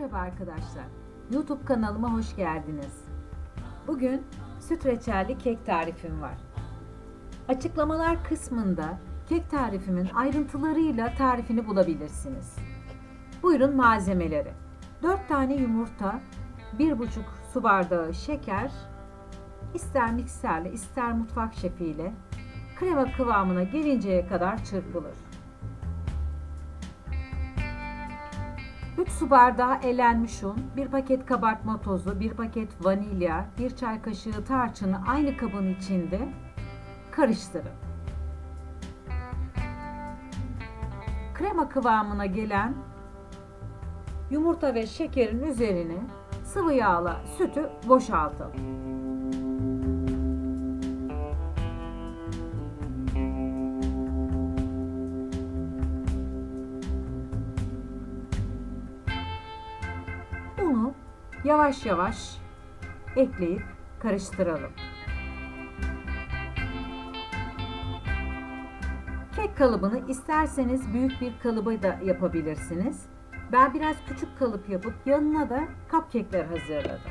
Merhaba arkadaşlar. YouTube kanalıma hoş geldiniz. Bugün süt reçelli kek tarifim var. Açıklamalar kısmında kek tarifimin ayrıntılarıyla tarifini bulabilirsiniz. Buyurun malzemeleri. 4 tane yumurta, 1,5 su bardağı şeker, ister mikserle ister mutfak şefiyle krema kıvamına gelinceye kadar çırpılır. 3 su bardağı elenmiş un, 1 paket kabartma tozu, 1 paket vanilya, 1 çay kaşığı tarçını aynı kabın içinde karıştırın. Krema kıvamına gelen yumurta ve şekerin üzerine sıvı yağla sütü boşaltın. Yavaş yavaş ekleyip karıştıralım. Kek kalıbını isterseniz büyük bir kalıba da yapabilirsiniz. Ben biraz küçük kalıp yapıp yanına da cupcake'ler hazırladım.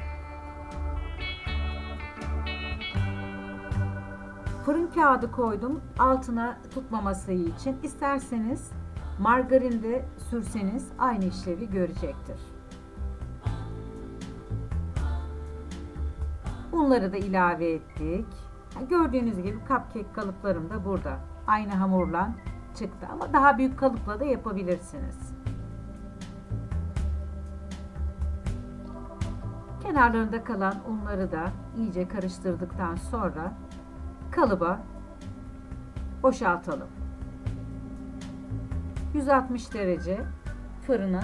Fırın kağıdı koydum altına tutmaması için. İsterseniz margarin de sürseniz aynı işlevi görecektir. Unları da ilave ettik. Gördüğünüz gibi cupcake kalıplarım da burada. Aynı hamurla çıktı ama daha büyük kalıpla da yapabilirsiniz. Kenarlarında kalan unları da iyice karıştırdıktan sonra kalıba boşaltalım. 160 derece fırına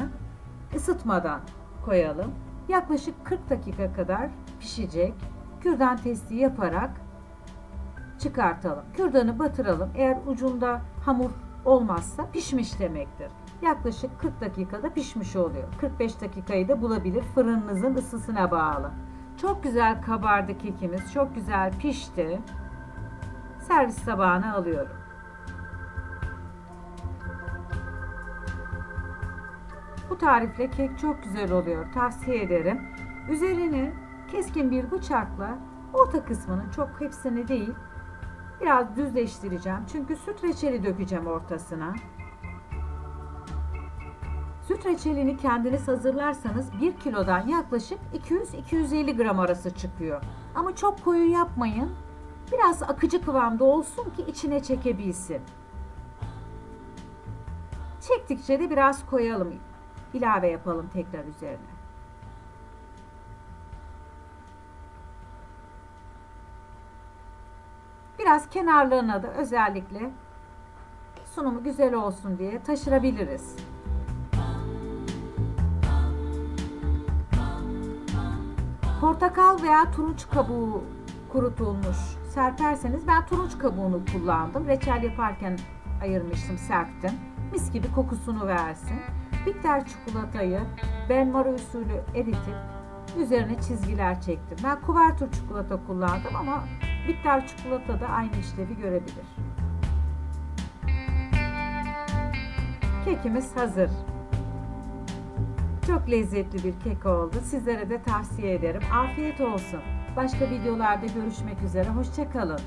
ısıtmadan koyalım. Yaklaşık 40 dakika kadar pişecek. Kürdan testi yaparak çıkartalım. Kürdanı batıralım. Eğer ucunda hamur olmazsa pişmiş demektir. Yaklaşık 40 dakikada pişmiş oluyor. 45 dakikayı da bulabilir. Fırınınızın ısısına bağlı. Çok güzel kabardı kekimiz. Çok güzel pişti. Servis tabağına alıyorum. Bu tarifle kek çok güzel oluyor. Tavsiye ederim. Üzerini keskin bir bıçakla orta kısmını çok hepsini değil biraz düzleştireceğim. Çünkü süt reçeli dökeceğim ortasına. Süt reçelini kendiniz hazırlarsanız 1 kilodan yaklaşık 200-250 gram arası çıkıyor. Ama çok koyu yapmayın. Biraz akıcı kıvamda olsun ki içine çekebilsin. Çektikçe de biraz koyalım. İlave yapalım tekrar üzerine. Biraz kenarlarına da özellikle sunumu güzel olsun diye taşırabiliriz. Portakal veya turunç kabuğu kurutulmuş serperseniz ben turunç kabuğunu kullandım. Reçel yaparken ayırmıştım, serptim. Mis gibi kokusunu versin. Bitter çikolatayı benmari usulü eritip üzerine çizgiler çektim. Ben kuvertür çikolata kullandım ama bitter çikolata da aynı işlevi görebilir. Kekimiz hazır. Çok lezzetli bir kek oldu. Sizlere de tavsiye ederim. Afiyet olsun. Başka videolarda görüşmek üzere. Hoşçakalın.